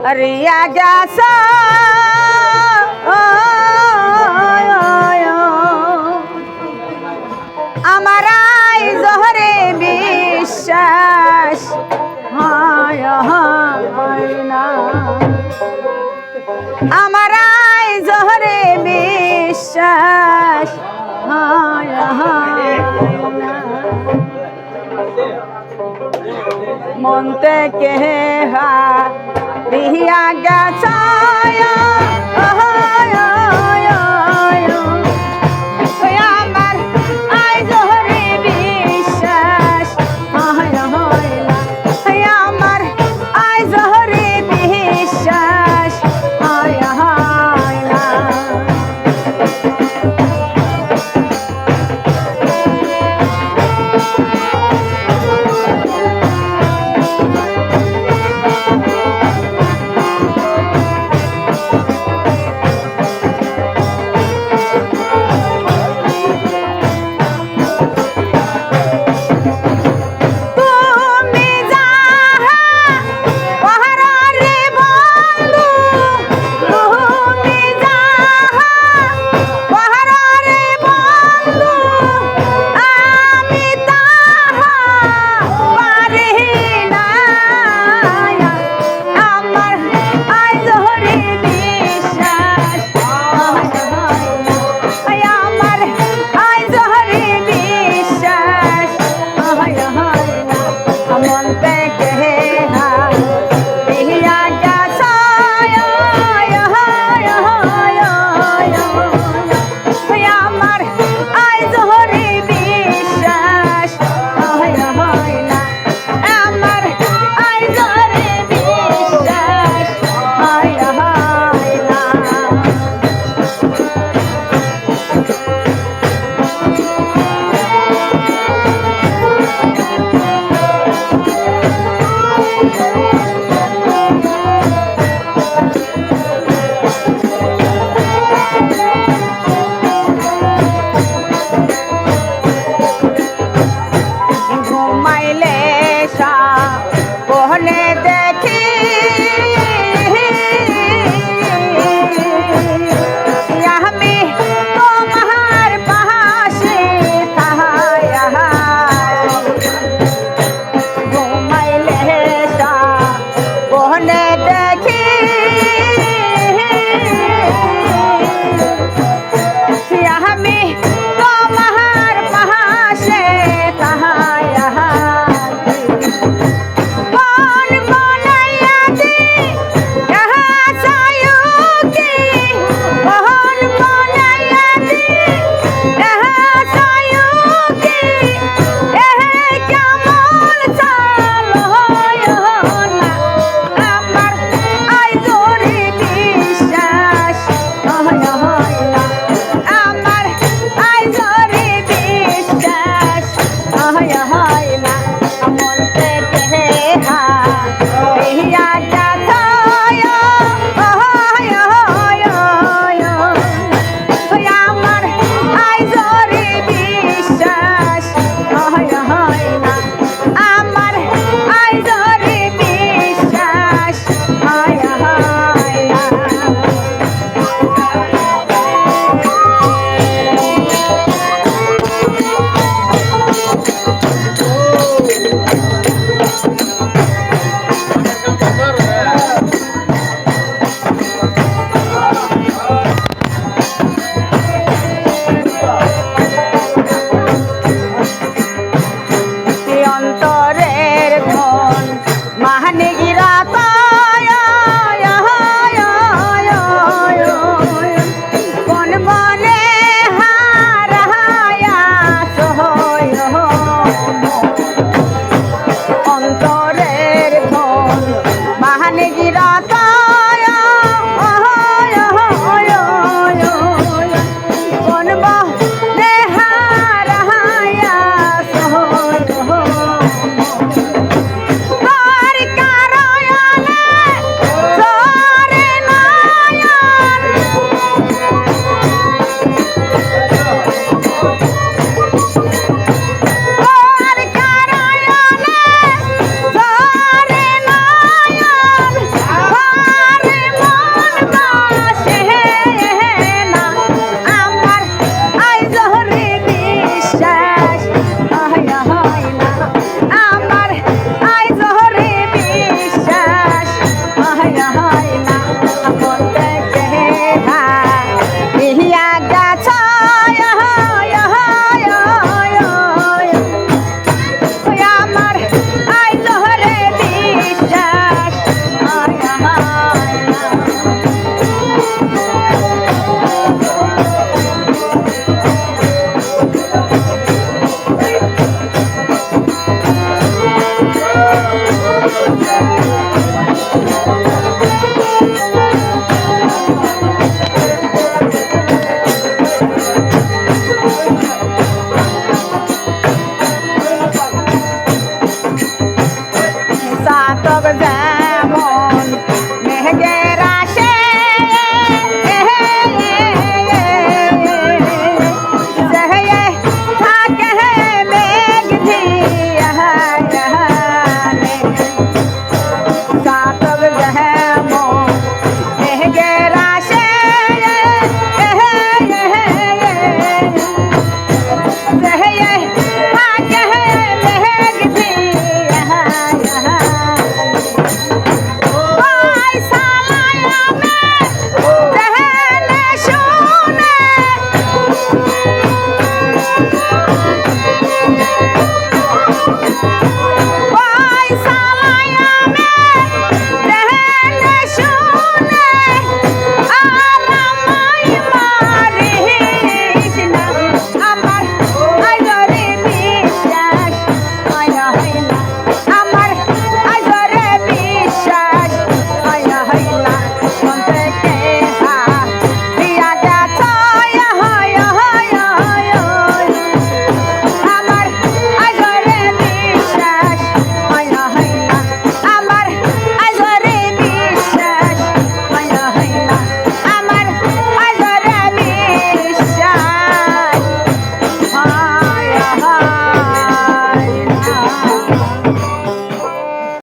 रिया जासा আমার আই জহরে বিশ্বাস হয় না। আমার আই জহরে বিশ্বাস হয় মন থেকে হা Ihi agak saya. আমার নেই